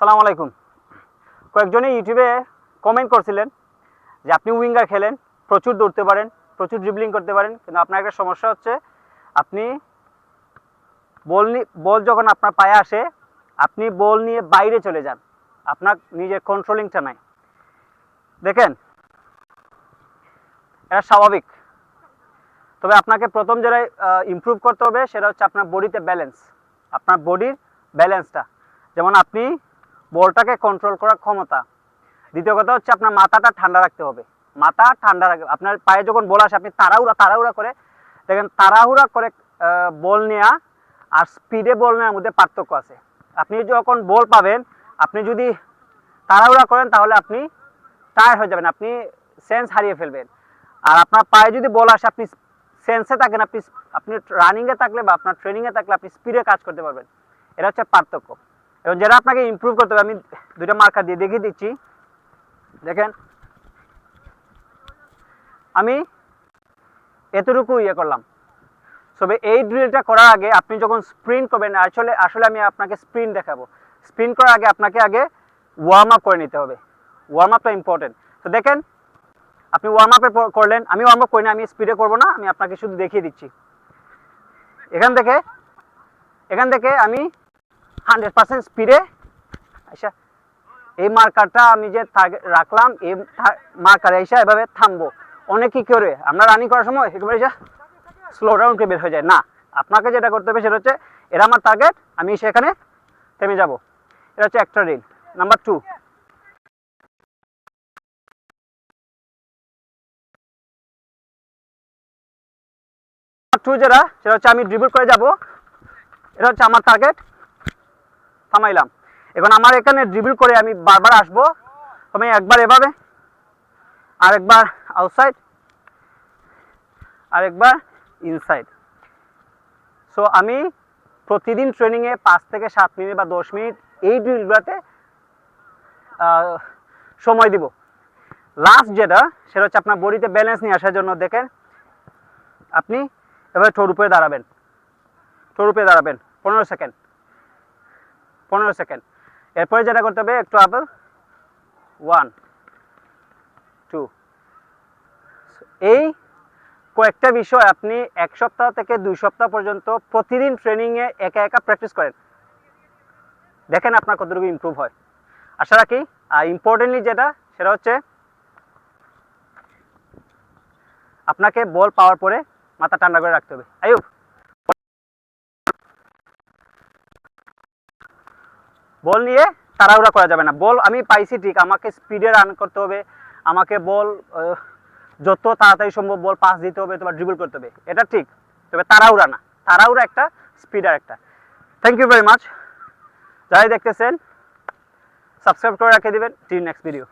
সালাম আলাইকুম। কয়েকজনে ইউটিউবে কমেন্ট করছিলেন যে আপনি উইঙ্গার খেলেন, প্রচুর দৌড়তে পারেন, প্রচুর ড্রিবলিং করতে পারেন, কিন্তু আপনার একটা সমস্যা হচ্ছে, আপনি বল বল যখন আপনার পায়ে আসে, আপনি বল নিয়ে বাইরে চলে যান। আপনার নিজের কন্ট্রোলিংটা নাই। দেখেন, এটা স্বাভাবিক। তবে আপনাকে প্রথম যেটা ইমপ্রুভ করতে হবে, সেটা হচ্ছে আপনার বডিতে ব্যালেন্স আপনার বডির ব্যালেন্সটা যেমন আপনি বলটাকে কন্ট্রোল করার ক্ষমতা। দ্বিতীয় কথা হচ্ছে আপনার মাথাটা ঠান্ডা রাখতে হবে। মাথা ঠান্ডা রাখবে। আপনার পায়ে যখন বল আসে, আপনি তাড়াহুড়া তাড়াহুড়া করে দেখেন, তাড়াহুড়া করে বল নেওয়া আর স্পিডে বল নেওয়ার মধ্যে পার্থক্য আছে। আপনি যখন বল পাবেন, আপনি যদি তাড়াহুড়া করেন, তাহলে আপনি টায়ার হয়ে যাবেন, আপনি সেন্স হারিয়ে ফেলবেন। আর আপনার পায়ে যদি বল আসে, আপনি সেন্সে থাকেন, আপনি আপনি রানিংয়ে থাকলে বা আপনার ট্রেনিংয়ে থাকলে আপনি স্পিডে কাজ করতে পারবেন। এটা হচ্ছে পার্থক্য। এবং যেটা আপনাকে ইমপ্রুভ করতে হবে, আমি দুইটা মার্কার দিয়ে দেখিয়ে দিচ্ছি। দেখেন। আমি এতটুকু ইয়ে করলাম। তবে এই ড্রিলটা করার আগে আপনি যখন স্প্রিন্ট করবেন, আসলে আসলে আমি আপনাকে স্প্রিন্ট দেখাবো। স্প্রিন্ট করার আগে আপনাকে আগে ওয়ার্ম আপ করে নিতে হবে। ওয়ার্ম আপটা ইম্পর্টেন্ট তো দেখেন, আপনি ওয়ার্ম আপে করলেন। আমি ওয়ার্ম আপ করি না, আমি স্পিডে করব না, আমি আপনাকে শুধু দেখিয়ে দিচ্ছি। এখান থেকে এখান থেকে আমি হান্ড্রেড পার্সেন্ট স্পিডে আচ্ছা এই মার্কারটা আমি যে রাখলাম, এই মার্কারে এসে এভাবে থামবো। অনেক কি করে, আমরা রানিং করার সময় একেবারে যা স্লো ডাউন করে বের হয়ে যায়। না, আপনাকে যেটা করতে হবে সেটা হচ্ছে, এরা আমার টার্গেট আমি সেখানে থেমে যাব। এটা হচ্ছে একটা রিল নাম্বার টু টু যেটা, সেটা হচ্ছে আমি ড্রিবল করে যাব। এটা হচ্ছে আমার টার্গেট থামাইলাম। এখন আমার এখানে ড্রিবল করে আমি বারবার আসব। আমি একবার এভাবে, আরেকবার আউটসাইড আরেকবার ইনসাইড সো আমি প্রতিদিন ট্রেনিংয়ে পাঁচ থেকে সাত মিনিট বা দশ মিনিট এই ড্রিলগুলোতে সময় দিব। লাস্ট যেটা, সেটা হচ্ছে আপনার বডিতে ব্যালেন্স নিয়ে আসার জন্য দেখেন, আপনি এবার ঠোর উপরে দাঁড়াবেন। ঠোর উপরে দাঁড়াবেন, পনেরো সেকেন্ড পনেরো সেকেন্ড। এরপরে যেটা করতে হবে, একটু আপেল ওয়ান টু এই কয়েকটা বিষয় আপনি এক সপ্তাহ থেকে দুই সপ্তাহ পর্যন্ত প্রতিদিন ট্রেনিংয়ে একা একা প্র্যাকটিস করেন। দেখেন আপনার কতটুকু ইমপ্রুভ হয়। আশা রাখি, আর ইম্পর্টেন্টলি যেটা, সেটা হচ্ছে আপনাকে বল পাওয়ার পরে মাথা ঠান্ডা করে রাখতে হবে। আয়ুব বল নিয়ে তাড়াহুড়া করা যাবে না। বল আমি পাইছি ঠিক, আমাকে স্পিডে রান করতে হবে, আমাকে বল যত তাড়াতাড়ি সম্ভব বল পাস দিতে হবে, তোমার ড্রিবল করতে হবে। এটা ঠিক, তবে তাড়াহুড়া না। তাড়াহুড়া একটা স্পিড আর একটা। থ্যাংক ইউ ভেরি মাচ যাই দেখতেছেন সাবস্ক্রাইব করে রেখে দেবেন। টি নেক্সট ভিডিও